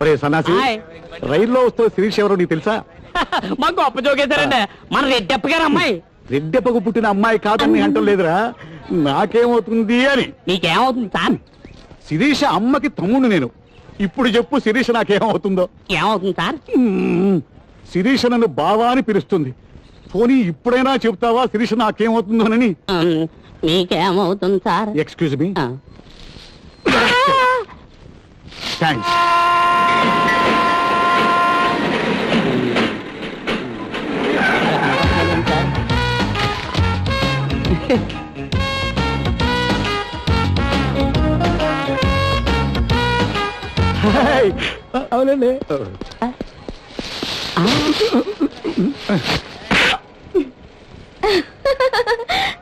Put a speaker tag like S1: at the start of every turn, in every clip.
S1: ఒరే సన్నాసి
S2: హాయ్.
S1: రైల్లో వస్తూ శిరీష్ ఎవరో నీకు తెలుసా?
S2: మా గొప్ప జోకేశారండి మన రెడ్డప్ప గారు అమ్మాయి.
S1: రెడ్డెప్పకు పుట్టిన అమ్మాయి కాదని అంటం లేదురా. నాకేమవుతుంది అని.
S2: నీకేమవుతుంది సార్?
S1: శిరీష అమ్మకి తమ్ముడు నేను. ఇప్పుడు చెప్పు శిరీష నాకేమవుతుందో.
S2: ఏమవుతుంది సార్?
S1: మ్మ్. శిరీష నన్ను బావా అని పిలుస్తుంది. పోనీ ఇప్పుడైనా చెప్తావా శిరీష నాకేమవుతుందోనని?
S2: ఉమ్, నీకేమవుతుంది సార్?
S1: ఎక్స్క్యూజ్ మీ
S2: ఆ.
S1: థ్యాంక్స్ అవునండి.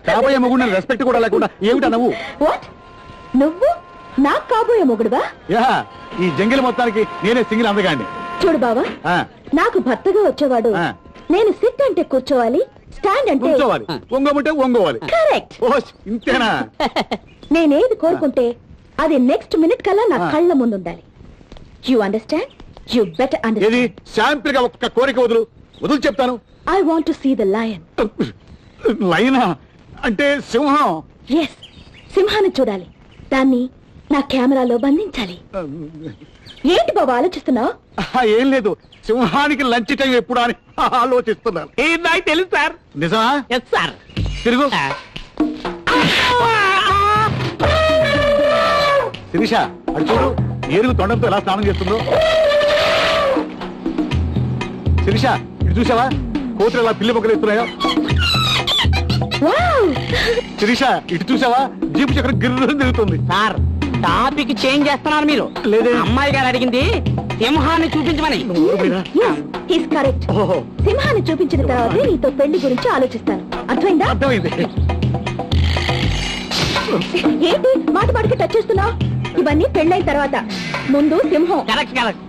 S1: కాబోయే మగుడు రెస్పెక్ట్ కూడా లేకుండా ఏమిటా నువ్వు?
S3: వాట్ నువ్వు? నాకు కాబోయే మొగుడువా?
S1: యా. ఈ జంగిల్ మొత్తానికి నేనే సింగిల్ అందగాండి
S3: చూడు బావా నాకు భర్తగా వచ్చేవాడు. నేను సిట్ అంటే కూర్చోవాలి స్టాండ్ అంటే
S1: కూర్చోవాలి. ఒంగోమంటే ఒంగోవాలి
S3: కరెక్ట్.
S1: ఇంతేనా?
S3: నేనేది కోరుకుంటే అది నెక్స్ట్ మినిట్ కల్లా నా. కళ్ళ ముందు ఉండాలి you understand you better understand
S1: శాంపిల్గా ఒక్క కోరిక వదులు. వదులు చెప్తాను.
S3: I want to see the lion?
S1: లైనా అంటే సింహం?
S3: ఎస్ సింహాన్ని చూడాలి. దాన్ని నా కెమెరాలో బంధించాలి. ఏంటి బాబా ఆలోచిస్తున్నావు?
S1: ఆ, ఏం లేదు. సింహానికి లంచ్ టైం ఎప్పుడు అని ఆలోచిస్తున్నాను.
S2: ఇది నాకు తెలుసు సార్.
S1: నిజమా?
S2: Yes sir.
S1: తిరుగు. శిరీష అటు చూడు. ఏనుగు తొండంతో ఎలా స్నానం చేస్తుందో. శిరీష ఇటు చూసావా? కోతులు ఎలా పిల్లి మొక్కలు ఎత్తున్నాయో శిరీష ఇటు చూసావా? జీపు చక్రం గిర్రు తిరుగుతుంది.
S2: సార్ టాపిక్ చేంజ్ చేస్తున్నారు మీరు.
S1: లేదే.
S2: అమ్మాయి గారు అడిగింది సింహాన్ని చూపించమని.
S3: కరెక్ట్
S1: ఓహో.
S3: సింహాన్ని చూపించిన తర్వాతే నీతో పెళ్ళి గురించి ఆలోచిస్తాను. అర్థమైందా?
S1: అర్థమైంది.
S3: ఏంటి? మాట మాటకి టచ్ చేస్తున్నావు? ఇవన్నీ పెళ్ళైన తర్వాత. ముందు సింహం.
S2: కరెక్ట్ కరెక్ట్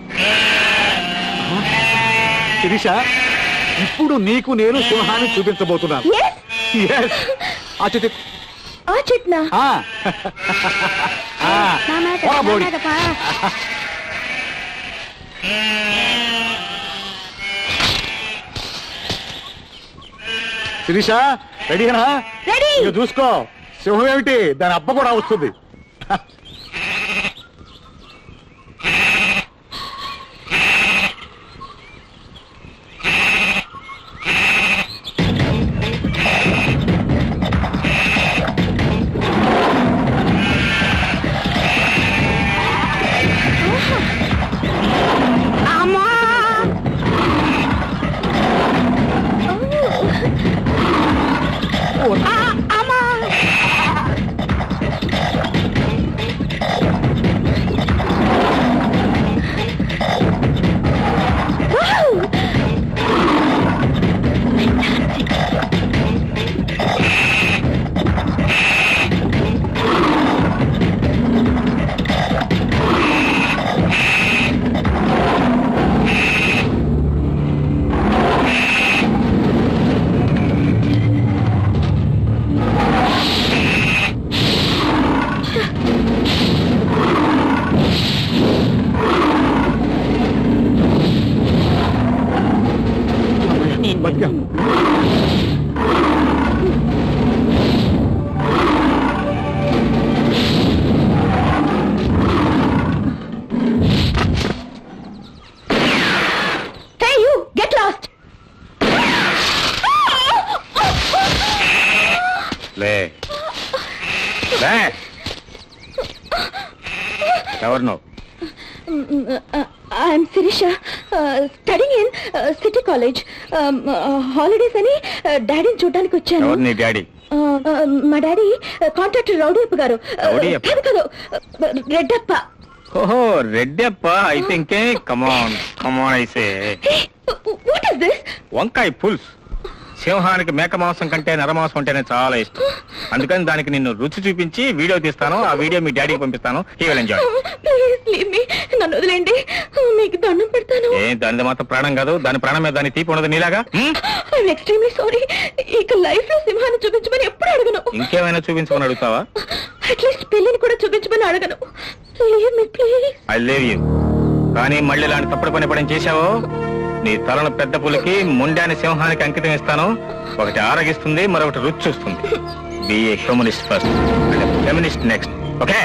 S1: శిరీష ఇప్పుడు నీకు నేను సింహాన్ని చూపించబోతున్నాను. Yes. ఆ చెట్టు.
S3: ఆ చెట్నా?
S1: ఆ. శిరీష రెడీనా చూసుకో. సింహం ఏమిటి? దాని అబ్బ కూడా వస్తుంది.
S3: I'm Sirisha studying in city college holidays అని డాడీని చూడడానికి వచ్చాను.
S1: ఎవరు నీ డాడీ
S3: Uh, uh, మా డాడీ కాంట్రాక్టర్ రౌడీయప్ప గారు. Uh,
S1: రౌడీయప్ప?
S3: కాదు కాదు రెడ్డప్ప.
S4: ఓహో రెడ్డప్ప అయితే ఇంకే కమాన్ కమాన్ అయితే
S3: what is this
S4: vankaya pulls. సింహానికి మేక మాంసం కంటే నరమాంసం అంటేనే చాలా ఇష్టం. అందుకని దానికి నిన్ను రుచి చూపించి వీడియో తీస్తాను. ఆ వీడియో మీ డాడీకి పంపిస్తాను. హీ విల్ ఎంజాయ్
S3: నన్ను వదిలేండి మీకు దండం పెడతాను.
S4: ఏ దానిది మాత్రం ప్రాణం కాదు. దాని ప్రాణం మీద దాని తీపి ఉండదు నీలాగా? హ్మ్?
S3: ఐఎమ్ ఎక్స్ట్రీమ్లీ సారీ ఇక లైఫ్లో సింహాన్ని చూపించమని ఎప్పుడు అడగను.
S4: ఇంకేమైనా చూపించమని అడుగుతావా?
S3: అట్లీస్ట్ పెళ్ళిని కూడా చూపించమని అడగను.
S4: ఐ లేవ్ యూ కానీ మళ్ళీ ఇలాంటి తప్పుడు పని పని చేశావో? నీ తలను పెద్ద పులికి ముండాని సింహానికి అంకితం ఇస్తాను. ఒకటి ఆరగిస్తుంది మరొకటి రుచి చూస్తుంది. Be a humanist first feminist next okay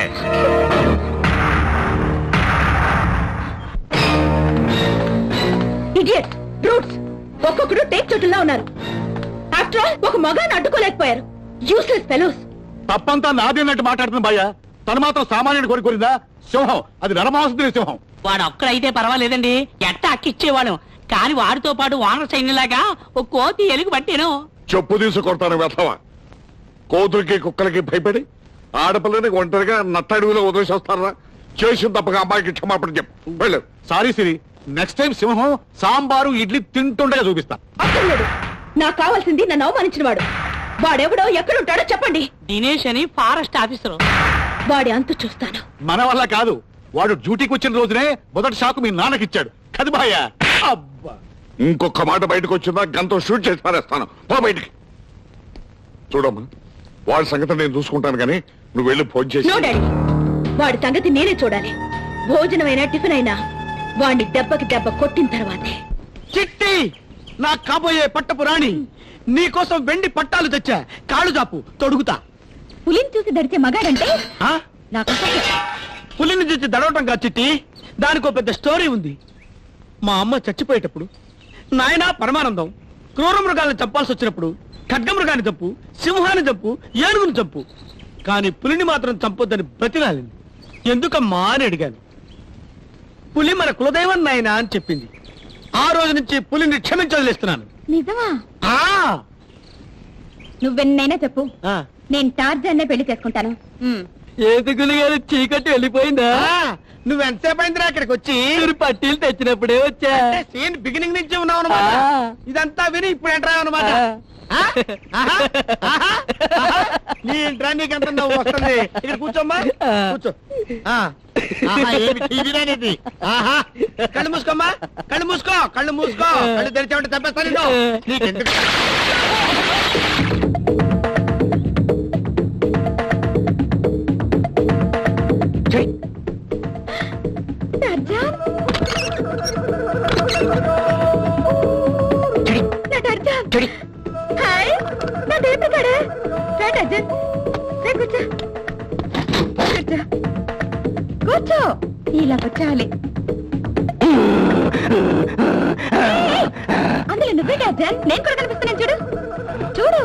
S3: idiot ఒక్కొక్కడు టేక్ చోటులా ఉన్నారు. ఆఫ్టర్ ఆల్ ఒక మగాన్ని అడ్డుకోలేకపోయారు. యూస్లెస్ ఫెలోస్
S1: తప్పంతా నాది అన్నట్టు మాట్లాడుతుంది భయ్యా తను మాత్రం సామాన్యుడు కోరి కోరిందా? సింహం. అది నరమాంసం సింహం.
S2: వాడు ఒక్కడైతే పర్వాలేదండి. ఎట్ట అక్కిచ్చేవాడు కాని వాడితో పాటు వానర సైన్యులాగా ఒక కోతి ఎలుగు పట్టాను.
S5: చెప్పు తీసి కొడతాను వెధవ కోతులకి కుక్కలకి భయపడి ఆడపిల్లని ఒంటరిగా నట్టడుగులో వదిలేసేస్తారా? చేసిన తప్పగా అమ్మాయికి క్షమాపణ చెప్పు. వెళ్ళు.
S1: సారీ సిరి నెక్స్ట్ టైం సింహం సాంబారు ఇడ్లీ తింటుండగా చూపిస్తా.
S3: అక్కర్లేడు నాకు కావాల్సింది నన్ను అవమానించిన వాడు. వాడెవడో ఎక్కడుంటాడో చెప్పండి.
S2: దినేష్ అని ఫారెస్ట్ ఆఫీసర్.
S3: వాడి అంతు చూస్తాను.
S1: మన వల్ల కాదు. వాడు డ్యూటీకి వచ్చిన రోజునే మొదటి షాకు మీ నాన్నకిచ్చాడు. కది భాయ అబ్బా.
S5: ఇంకొక మాట బయటకు వచ్చిందా? గంతో షూట్ చేసి పారేస్తాను. పో బయటికి. చూడమ్మా వాడి సంగతి నేను చూసుకుంటాను కానీ నువ్వు వెళ్ళి ఫోన్ చేసి
S3: నో డాడీ. వాడి సంగతి నేనే చూడాలి. భోజనమైనా టిఫిన్ అయినా వాడిని దెబ్బకి దెబ్బ కొట్టిన తర్వాతే.
S6: చిట్టి నా కాబోయే పట్టపు రాణి నీకోసం వెండి పట్టాలు తెచ్చా. కాళ్ళు చాపు తొడుగుతా.
S3: పులిని చూసి దడిచే మగాడంటే?
S6: ఆ?
S3: నాకు అసహ్యం.
S6: పులిని చూసి దడవటం కాదు చిట్టి. దానికో పెద్ద స్టోరీ ఉంది. మా అమ్మ చచ్చిపోయేటప్పుడు నాయనా పరమానందం క్రూర మృగాలను చంపాల్సి వచ్చినప్పుడు ఖడ్గమృగాన్ని చంపు సింహాన్ని చంపు ఏనుగుని చంపు. కానీ పులిని మాత్రం చంపొద్దని బ్రతిలాలింది ఎందుకమ్మా అని అడిగాను. పులి మన కులదైవం నాయనా అని చెప్పింది. ఆ రోజు నుంచి పులిని క్షమించలేస్తున్నాను
S3: నిజమా?
S6: ఆ!
S3: నువ్వెన్నైనా చెప్పు.
S6: ఆ.
S3: నేను టార్జాన్నే పెళ్ళి చేసుకుంటాను.
S2: ఏదుగులు గారు చీకటి వెళ్ళిపోయిందా?
S6: నువ్వు ఎంతసేపు అయిందిరా ఇక్కడికి వచ్చి
S2: మీరు పట్టీలు తెచ్చినప్పుడే వచ్చా.
S6: సీన్ బిగినింగ్ నుంచి ఉన్నావు అనమాట. ఇదంతా విని ఇప్పుడు ఎంట్రా అనమాట. నీ ఇంట్రా నీకెంత నవ్వు వస్తుంది. ఇక్కడ కూర్చోమ్మా. కూర్చో. కళ్ళు మూసుకోమ్మా. కళ్ళు మూసుకో కళ్ళు మూసుకో. కళ్ళు తెరిచామంటే తప్పేస్తా నేను నీకెందుకు?
S3: రా కూర్చో. కూర్చో. కూర్చో. ఇలా కూర్చోవాలి అందులో నువ్వే టార్జాన్ నేను కూడా కనిపిస్తున్నాను చూడు. చూడు.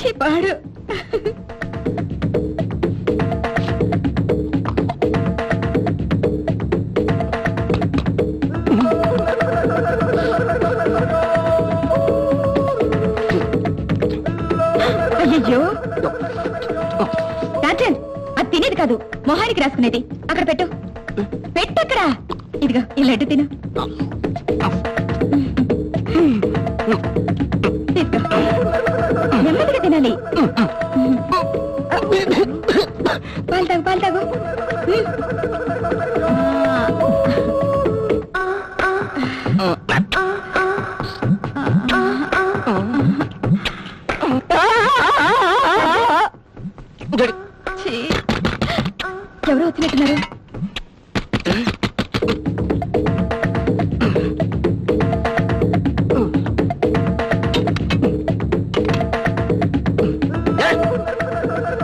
S3: ఛీ, పాడు. అయ్యో. అది తినేది కాదు మొహానికి రాసుకునేది. అక్కడ పెట్టు. పెట్టు అక్కడ. ఇదిగో ఈ లడ్డు తిను. నెమ్మదిగా తినాలి. పాలు తాగు పాలు తాగు. ఎవరు వచ్చినట్టున్నారు